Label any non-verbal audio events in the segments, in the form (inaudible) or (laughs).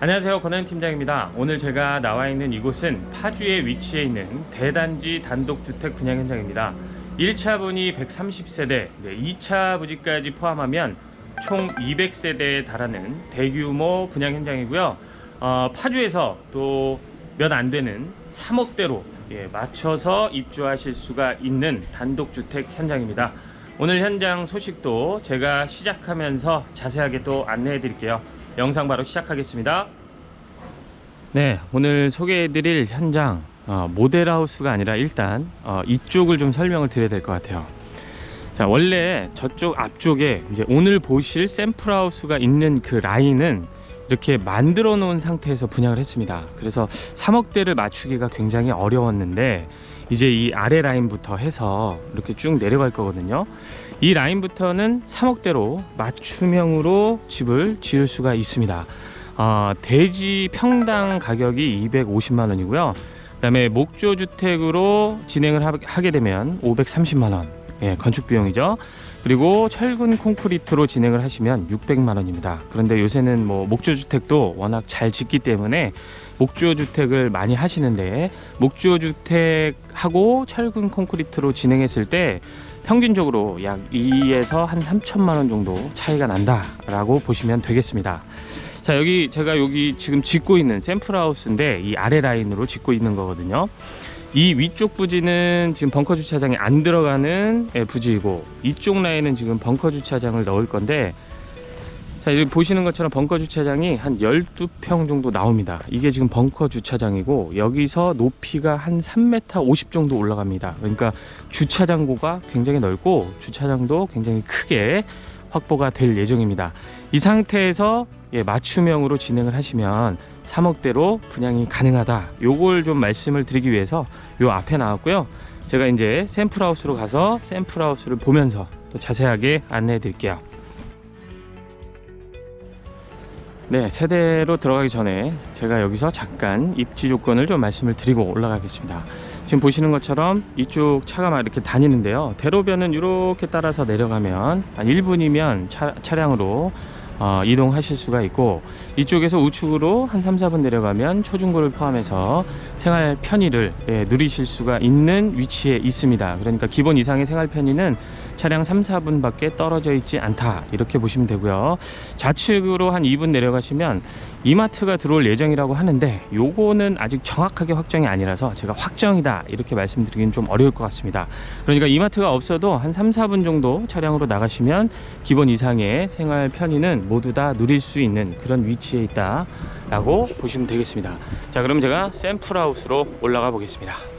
안녕하세요. 권한 팀장입니다. 오늘 제가 나와 있는 이곳은 파주에 위치해 있는 대단지 단독주택 분양 현장입니다. 1차 분이 130세대 2차 부지까지 포함하면 총 200세대에 달하는 대규모 분양 현장이고요. 어, 파주에서 또 몇 안 되는 3억대로 예, 맞춰서 입주하실 수가 있는 단독주택 현장입니다. 오늘 현장 소식도 제가 시작하면서 자세하게 또 안내해 드릴게요 영상 바로 시작하겠습니다. 네, 오늘 소개해드릴 현장 어, 모델하우스가 아니라 일단 어, 이쪽을 좀 설명을 드려야 될 것 같아요. 자, 원래 저쪽 앞쪽에 이제 오늘 보실 샘플하우스가 있는 그 라인은 이렇게 만들어 놓은 상태에서 분양을 했습니다. 그래서 3억대를 맞추기가 굉장히 어려웠는데 이제 이 아래 라인부터 해서 이렇게 쭉 내려갈 거거든요. 이 라인부터는 3억대로 맞춤형으로 집을 지을 수가 있습니다. 어, 대지 평당 가격이 250만 원이고요. 그 다음에 목조 주택으로 진행을 하- 하게 되면 530만 원. 예, 건축 비용이죠. 그리고 철근 콘크리트로 진행을 하시면 600만 원입니다. 그런데 요새는 뭐 목조 주택도 워낙 잘 짓기 때문에 목조 주택을 많이 하시는데 목조 주택하고 철근 콘크리트로 진행했을 때 평균적으로 약 2에서 한 3천만 원 정도 차이가 난다라고 보시면 되겠습니다. 자 여기 제가 여기 지금 짓고 있는 샘플하우스인데 이 아래 라인으로 짓고 있는 거거든요. 이 위쪽 부지는 지금 벙커 주차장이 안 들어가는 예, 부지이고 이쪽 라인은 지금 벙커 주차장을 넣을 건데 자 여기 보시는 것처럼 벙커 주차장이 한 12평 정도 나옵니다. 이게 지금 벙커 주차장이고 여기서 높이가 한 3m 50 정도 올라갑니다. 그러니까 주차장고가 굉장히 넓고 주차장도 굉장히 크게 확보가 될 예정입니다. 이 상태에서 예, 맞춤형으로 진행을 하시면 3억대로 분양이 가능하다. 요걸 좀 말씀을 드리기 위해서 요 앞에 나왔고요. 제가 이제 샘플하우스로 가서 샘플하우스를 보면서 또 자세하게 안내해 드릴게요. 네, 세대로 들어가기 전에 제가 여기서 잠깐 입지 조건을 좀 말씀을 드리고 올라가겠습니다. 지금 보시는 것처럼 이쪽 차가 막 이렇게 다니는데요. 대로변은 이렇게 따라서 내려가면 한 1분이면 차, 차량으로 어, 이동하실 수가 있고 이쪽에서 우측으로 한 3, 4분 내려가면 초중고를 포함해서 생활 편의를 예, 누리실 수가 있는 위치에 있습니다. 그러니까 기본 이상의 생활 편의는 차량 3, 4분밖에 떨어져 있지 않다. 이렇게 보시면 되고요. 좌측으로 한 2분 내려가시면 이마트가 들어올 예정이라고 하는데 요거는 아직 정확하게 확정이 아니라서 제가 확정이다. 이렇게 말씀드리긴 좀 어려울 것 같습니다. 그러니까 이마트가 없어도 한 3, 4분 정도 차량으로 나가시면 기본 이상의 생활 편의는 모두 다 누릴 수 있는 그런 위치에 있다 라고 보시면 되겠습니다. 자, 그럼 제가 샘플하우스로 올라가 보겠습니다.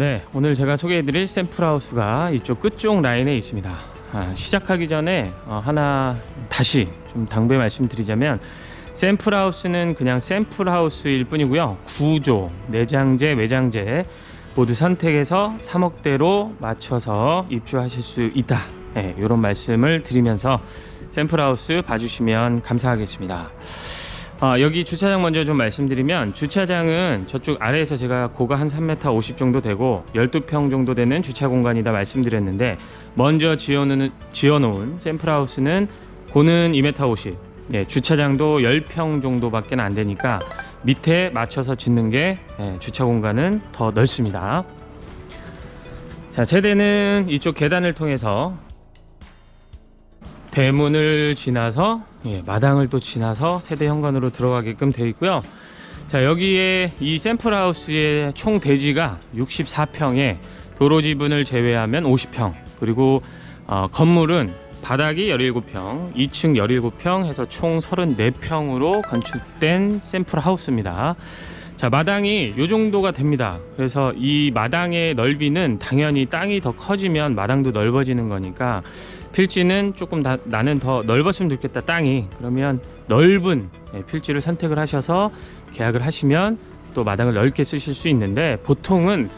네, 오늘 제가 소개해드릴 샘플하우스가 이쪽 끝쪽 라인에 있습니다. 아, 시작하기 전에 어, 하나 다시 좀 당부의 말씀드리자면 샘플하우스는 그냥 샘플하우스일 뿐이고요. 구조, 내장재, 외장재 모두 선택해서 3억대로 맞춰서 입주하실 수 있다. 네, 이런 말씀을 드리면서 샘플하우스 봐주시면 감사하겠습니다. 아, 여기 주차장 먼저 좀 말씀드리면 주차장은 저쪽 아래에서 제가 고가 한 3m 50 정도 되고 12평 정도 되는 주차 공간이다 말씀드렸는데 먼저 지어놓은, 지어놓은 샘플하우스는 고는 2m 50 예, 주차장도 10평 정도밖에 안 되니까 밑에 맞춰서 짓는 게 예, 주차 공간은 더 넓습니다. 자 세대는 이쪽 계단을 통해서 대문을 지나서 예, 마당을 또 지나서 세대 현관으로 들어가게끔 되어 있고요. 자 여기에 이 샘플 하우스의 총 대지가 64평에 도로 지분을 제외하면 50평 그리고 어, 건물은 바닥이 17평, 2층 17평 해서 총 34평으로 건축된 샘플 하우스입니다. 자 마당이 요 정도가 됩니다. 그래서 이 마당의 넓이는 당연히 땅이 더 커지면 마당도 넓어지는 거니까 필지는 조금 다, 나는 더 넓었으면 좋겠다 땅이. 그러면 넓은 예, 필지를 선택을 하셔서 계약을 하시면 또 마당을 넓게 쓰실 수 있는데 보통은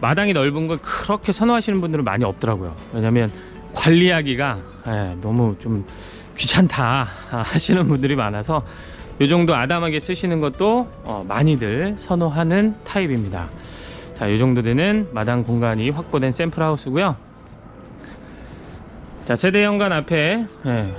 마당이 넓은 걸 그렇게 선호하시는 분들은 많이 없더라고요. 왜냐면 관리하기가 예, 너무 좀 귀찮다 (laughs) 하시는 분들이 많아서 이 정도 아담하게 쓰시는 것도 어, 많이들 선호하는 타입입니다. 자, 이 정도 되는 마당 공간이 확보된 샘플 하우스고요 자 세대 현관 앞에 예,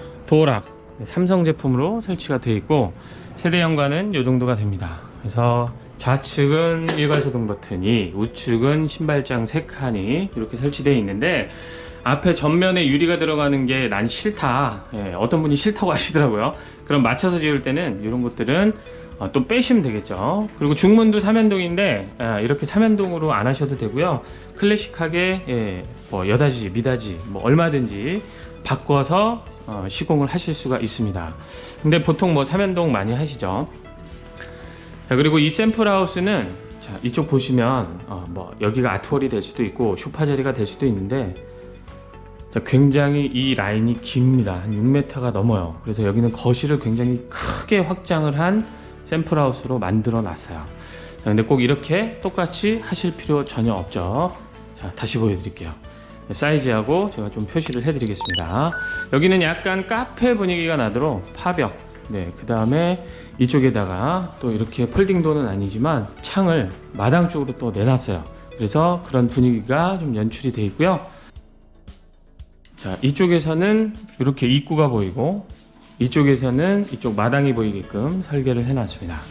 네, 삼성 제품으로 설치가 되어 있고 세대 연관은 이 정도가 됩니다. 그래서 좌측은 일괄소동 버튼이 우측은 신발장 3칸이 이렇게 설치되어 있는데 앞에 전면에 유리가 들어가는 게 난 싫다. 예, 어떤 분이 싫다고 (laughs) 하시더라고요. 그럼 맞춰서 지을 때는 이런 것들은 어, 또 빼시면 되겠죠. 그리고 중문도 삼연동인데 아, 이렇게 삼연동으로 안 하셔도 되고요. 클래식하게 예, 뭐 여다지, 미다지 뭐 얼마든지 바꿔서 어, 시공을 하실 수가 있습니다. 근데 보통 뭐 삼연동 많이 하시죠. 자 그리고 이 샘플 하우스는 자 이쪽 보시면 어, 뭐 여기가 아트월이 될 수도 있고 쇼파 자리가 될 수도 있는데 자, 굉장히 이 라인이 깁니다. 한 6m가 넘어요. 그래서 여기는 거실을 굉장히 크게 확장을 한 샘플 하우스로 만들어 놨어요. 자, 근데 꼭 이렇게 똑같이 하실 필요 전혀 없죠. 자, 다시 보여드릴게요. 네, 사이즈하고 제가 좀 표시를 해드리겠습니다. 여기는 약간 카페 분위기가 나도록 파벽, 네, 그 다음에 이쪽에다가 또 이렇게 폴딩도는 아니지만 창을 마당 쪽으로 또 내놨어요. 그래서 그런 분위기가 좀 연출이 되어 있고요. 자, 이쪽에서는 이렇게 입구가 보이고 이쪽에서는 이쪽 마당이 보이게끔 설계를 해놨습니다.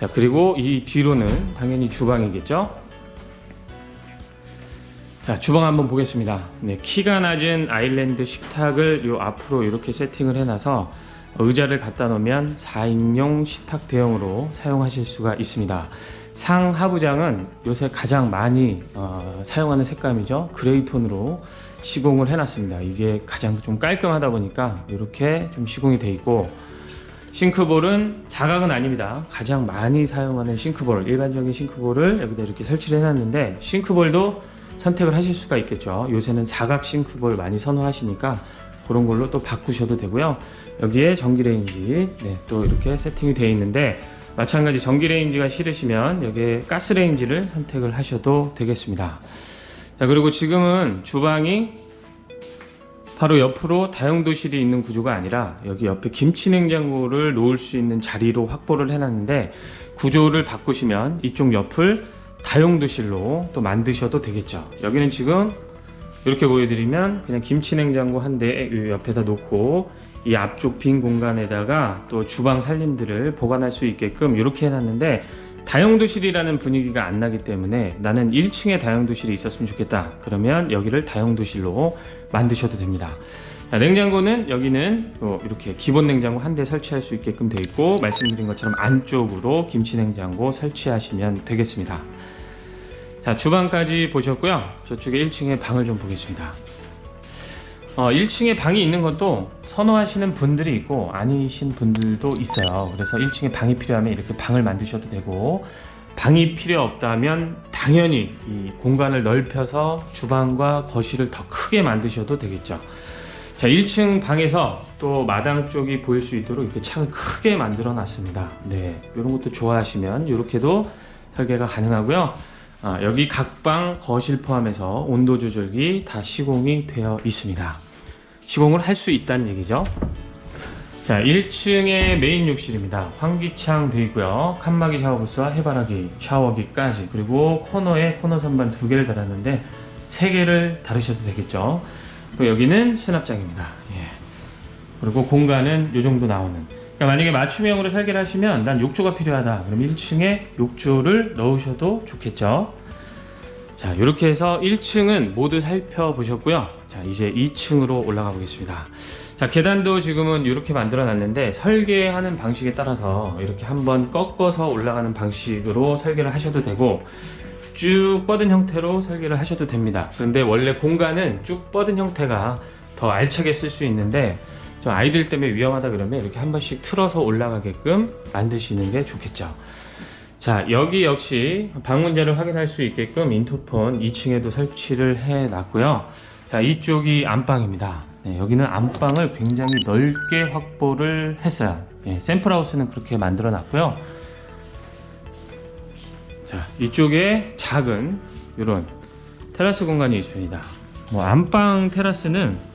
자, 그리고 이 뒤로는 당연히 주방이겠죠? 자, 주방 한번 보겠습니다. 네, 키가 낮은 아일랜드 식탁을 요 앞으로 이렇게 세팅을 해놔서 의자를 갖다 놓으면 4인용 식탁 대용으로 사용하실 수가 있습니다. 상하부장은 요새 가장 많이 어, 사용하는 색감이죠. 그레이 톤으로 시공을 해놨습니다. 이게 가장 좀 깔끔하다 보니까 이렇게 좀 시공이 돼 있고 싱크볼은 사각은 아닙니다. 가장 많이 사용하는 싱크볼, 일반적인 싱크볼을 여기다 이렇게 설치를 해놨는데 싱크볼도 선택을 하실 수가 있겠죠. 요새는 사각 싱크볼 많이 선호하시니까 그런 걸로 또 바꾸셔도 되고요. 여기에 전기레인지 네, 또 이렇게 세팅이 되어 있는데 마찬가지 전기레인지가 싫으시면 여기에 가스레인지를 선택을 하셔도 되겠습니다. 자 그리고 지금은 주방이 바로 옆으로 다용도실이 있는 구조가 아니라 여기 옆에 김치냉장고를 놓을 수 있는 자리로 확보를 해놨는데 구조를 바꾸시면 이쪽 옆을 다용도실로 또 만드셔도 되겠죠. 여기는 지금 이렇게 보여드리면 그냥 김치 냉장고 한 대 옆에다 놓고 이 앞쪽 빈 공간에다가 또 주방 살림들을 보관할 수 있게끔 이렇게 해놨는데 다용도실이라는 분위기가 안 나기 때문에 나는 1층에 다용도실이 있었으면 좋겠다. 그러면 여기를 다용도실로 만드셔도 됩니다. 자, 냉장고는 여기는 어, 이렇게 기본 냉장고 한 대 설치할 수 있게끔 되어 있고 말씀드린 것처럼 안쪽으로 김치 냉장고 설치하시면 되겠습니다. 자 주방까지 보셨고요. 저쪽에 1층에 방을 좀 보겠습니다. 어, 1층에 방이 있는 것도 선호하시는 분들이 있고 아니신 분들도 있어요. 그래서 1층에 방이 필요하면 이렇게 방을 만드셔도 되고 방이 필요 없다면 당연히 이 공간을 넓혀서 주방과 거실을 더 크게 만드셔도 되겠죠. 자, 1층 방에서 또 마당 쪽이 보일 수 있도록 이렇게 창을 크게 만들어 놨습니다. 네. 이런 것도 좋아하시면 이렇게도 설계가 가능하고요. 아, 여기 각방 거실 포함해서 온도 조절기 다 시공이 되어 있습니다. 시공을 할 수 있다는 얘기죠. 자, 1층에 메인 욕실입니다. 환기창 되어 있고요. 칸막이 샤워부스와 해바라기, 샤워기까지 그리고 코너에 코너 선반 두 개를 달았는데 세 개를 다루셔도 되겠죠. 그리고 여기는 수납장입니다. 예. 그리고 공간은 이 정도 나오는. 그러니까 만약에 맞춤형으로 설계를 하시면 난 욕조가 필요하다. 그럼 1층에 욕조를 넣으셔도 좋겠죠. 자, 이렇게 해서 1층은 모두 살펴보셨고요. 자, 이제 2층으로 올라가 보겠습니다. 자, 계단도 지금은 이렇게 만들어 놨는데 설계하는 방식에 따라서 이렇게 한번 꺾어서 올라가는 방식으로 설계를 하셔도 되고 쭉 뻗은 형태로 설계를 하셔도 됩니다. 그런데 원래 공간은 쭉 뻗은 형태가 더 알차게 쓸 수 있는데 좀 아이들 때문에 위험하다 그러면 이렇게 한 번씩 틀어서 올라가게끔 만드시는 게 좋겠죠. 자, 여기 역시 방문자를 확인할 수 있게끔 인터폰 2층에도 설치를 해 놨고요. 자, 이쪽이 안방입니다. 네, 여기는 안방을 굉장히 넓게 확보를 했어요. 예, 샘플하우스는 그렇게 만들어 놨고요. 자, 이쪽에 작은 이런 테라스 공간이 있습니다. 뭐 안방 테라스는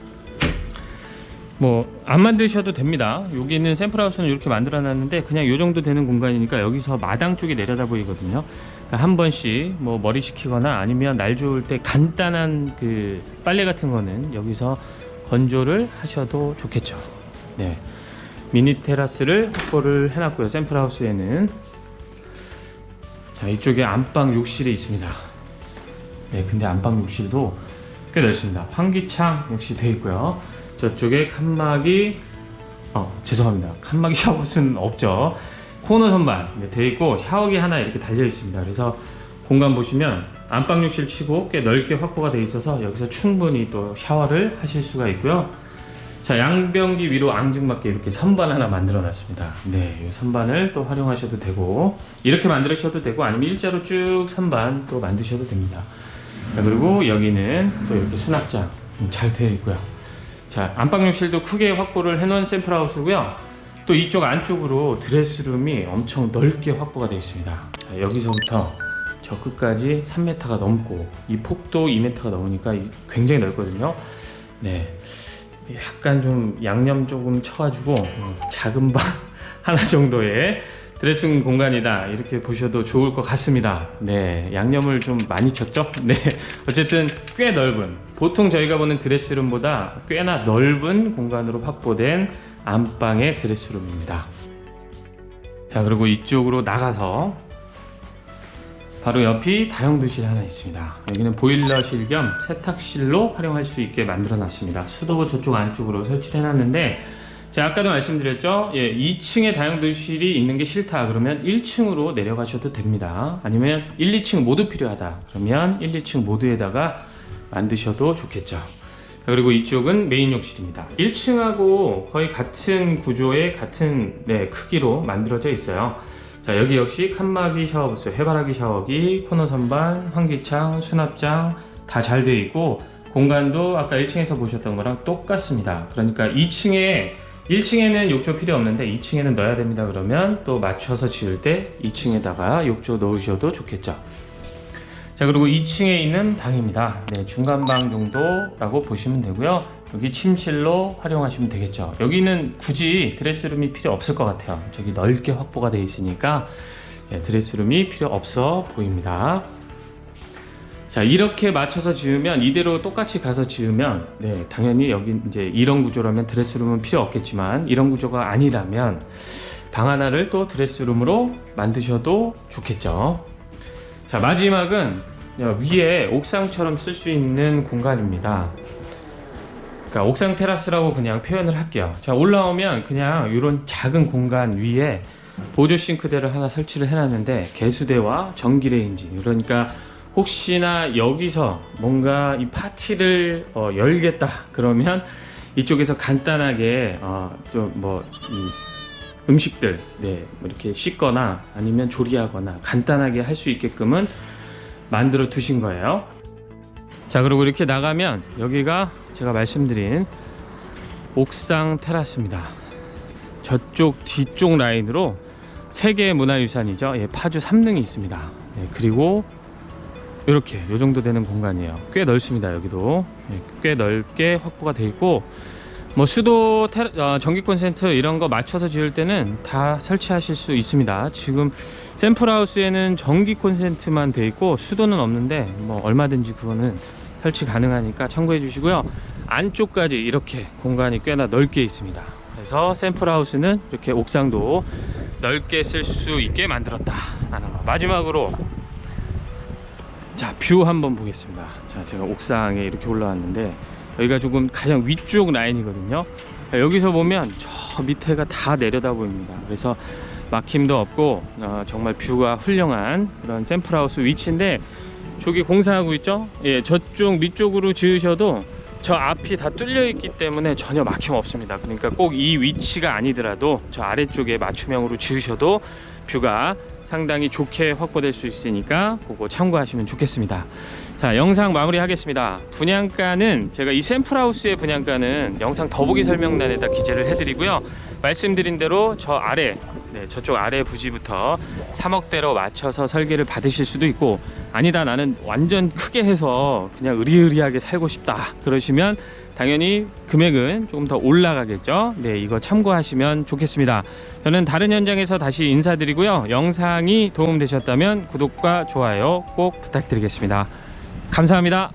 뭐 안 만드셔도 됩니다. 여기는 샘플하우스는 이렇게 만들어 놨는데 그냥 이 정도 되는 공간이니까 여기서 마당 쪽이 내려다 보이거든요. 그러니까 한 번씩 뭐 머리 식히거나 아니면 날 좋을 때 간단한 그 빨래 같은 거는 여기서 건조를 하셔도 좋겠죠. 네. 미니 테라스를 확보를 해놨고요. 샘플하우스에는 자 이쪽에 안방 욕실이 있습니다. 네, 근데 안방 욕실도 꽤 넓습니다. 환기창 역시 되어 있고요. 저쪽에 칸막이 어 죄송합니다. 칸막이 샤워부스는 없죠. 코너 선반 네, 되어 있고 샤워기 하나 이렇게 달려 있습니다. 그래서 공간 보시면 안방 욕실 치고 꽤 넓게 확보가 되어 있어서 여기서 충분히 또 샤워를 하실 수가 있고요. 자 양변기 위로 앙증맞게 이렇게 선반 하나 만들어 놨습니다. 네, 이 선반을 또 활용하셔도 되고 이렇게 만드셔도 되고 아니면 일자로 쭉 선반 또 만드셔도 됩니다. 자, 그리고 여기는 또 이렇게 수납장 음, 잘 되어 있고요. 자 안방 욕실도 크게 확보를 해놓은 샘플하우스고요. 또 이쪽 안쪽으로 드레스룸이 엄청 넓게 확보가 되어 있습니다. 자, 여기서부터 저 끝까지 3m가 넘고 이 폭도 2m가 넘으니까 이- 굉장히 넓거든요. 네, 약간 좀 양념 조금 쳐가지고 음, 작은 방 (laughs) 하나 정도의 드레싱 공간이다 이렇게 보셔도 좋을 것 같습니다. 네, 양념을 좀 많이 쳤죠. (laughs) 네, 어쨌든 꽤 넓은 보통 저희가 보는 드레스룸보다 꽤나 넓은 공간으로 확보된 안방의 드레스룸입니다. 자, 그리고 이쪽으로 나가서 바로 옆이 다용도실 하나 있습니다. 여기는 보일러실 겸 세탁실로 활용할 수 있게 만들어 놨습니다. 수도가 저쪽 안쪽으로 설치를 해놨는데 제가 아까도 말씀드렸죠. 예, 2층에 다용도실이 있는 게 싫다. 그러면 1층으로 내려가셔도 됩니다. 아니면 1, 2층 모두 필요하다. 그러면 1, 2층 모두에다가 만드셔도 좋겠죠. 자, 그리고 이쪽은 메인 욕실입니다. 1층하고 거의 같은 구조의 같은 네, 크기로 만들어져 있어요. 자, 여기 역시 칸막이 샤워부스, 해바라기 샤워기, 코너 선반, 환기창, 수납장 다잘 되어 있고 공간도 아까 1층에서 보셨던 거랑 똑같습니다. 그러니까 2층에 1층에는 욕조 필요 없는데 2층에는 넣어야 됩니다. 그러면 또 맞춰서 지을 때 2층에다가 욕조 넣으셔도 좋겠죠. 자 그리고 2층에 있는 방입니다. 네, 중간방 정도라고 보시면 되고요. 여기 침실로 활용하시면 되겠죠. 여기는 굳이 드레스룸이 필요 없을 것 같아요. 저기 넓게 확보가 되어 있으니까 네, 드레스룸이 필요 없어 보입니다. 자 이렇게 맞춰서 지으면 이대로 똑같이 가서 지으면 네 당연히 여기 이제 이런 구조라면 드레스룸은 필요 없겠지만 이런 구조가 아니라면 방 하나를 또 드레스룸으로 만드셔도 좋겠죠. 자 마지막은 위에 옥상처럼 쓸 수 있는 공간입니다. 그러니까 옥상 테라스라고 그냥 표현을 할게요. 자 올라오면 그냥 이런 작은 공간 위에 보조 싱크대를 하나 설치를 해놨는데 개수대와 전기 레인지 그러니까 혹시나 여기서 뭔가 이 파티를 어, 열겠다 그러면 이쪽에서 간단하게 어, 좀뭐 음식들 네, 뭐 이렇게 씻거나 아니면 조리하거나 간단하게 할 수 있게끔은 만들어 두신 거예요. 자 그리고 이렇게 나가면 여기가 제가 말씀드린 옥상 테라스입니다. 저쪽 뒤쪽 라인으로 세계 문화유산이죠. 예, 파주 삼릉이 있습니다. 네, 그리고 이렇게 요 정도 되는 공간이에요. 꽤 넓습니다. 여기도 예, 꽤 넓게 확보가 돼 있고 뭐 수도 테, 어, 전기 콘센트 이런 거 맞춰서 지을 때는 다 설치하실 수 있습니다. 지금 샘플하우스에는 전기 콘센트만 돼 있고 수도는 없는데 뭐 얼마든지 그거는 설치 가능하니까 참고해 주시고요. 안쪽까지 이렇게 공간이 꽤나 넓게 있습니다. 그래서 샘플하우스는 이렇게 옥상도 넓게 쓸 수 있게 만들었다 라는 거. 마지막으로 자, 뷰 한번 보겠습니다. 자, 제가 옥상에 이렇게 올라왔는데 여기가 조금 가장 위쪽 라인이거든요. 자, 여기서 보면 저 밑에가 다 내려다 보입니다. 그래서 막힘도 없고 어, 정말 뷰가 훌륭한 그런 샘플하우스 위치인데 저기 공사하고 있죠? 예, 저쪽 밑쪽으로 지으셔도 저 앞이 다 뚫려 있기 때문에 전혀 막힘 없습니다. 그러니까 꼭 이 위치가 아니더라도 저 아래쪽에 맞춤형으로 지으셔도 뷰가 상당히 좋게 확보될 수 있으니까 그거 참고하시면 좋겠습니다. 자, 영상 마무리 하겠습니다. 분양가는 제가 이 샘플하우스의 분양가는 영상 더보기 설명란에다 기재를 해드리고요. 말씀드린 대로 저 아래, 네, 저쪽 아래 부지부터 3억대로 맞춰서 설계를 받으실 수도 있고 아니다 나는 완전 크게 해서 그냥 의리의리하게 살고 싶다 그러시면 당연히 금액은 조금 더 올라가겠죠. 네, 이거 참고하시면 좋겠습니다. 저는 다른 현장에서 다시 인사드리고요. 영상이 도움되셨다면 구독과 좋아요 꼭 부탁드리겠습니다. 감사합니다.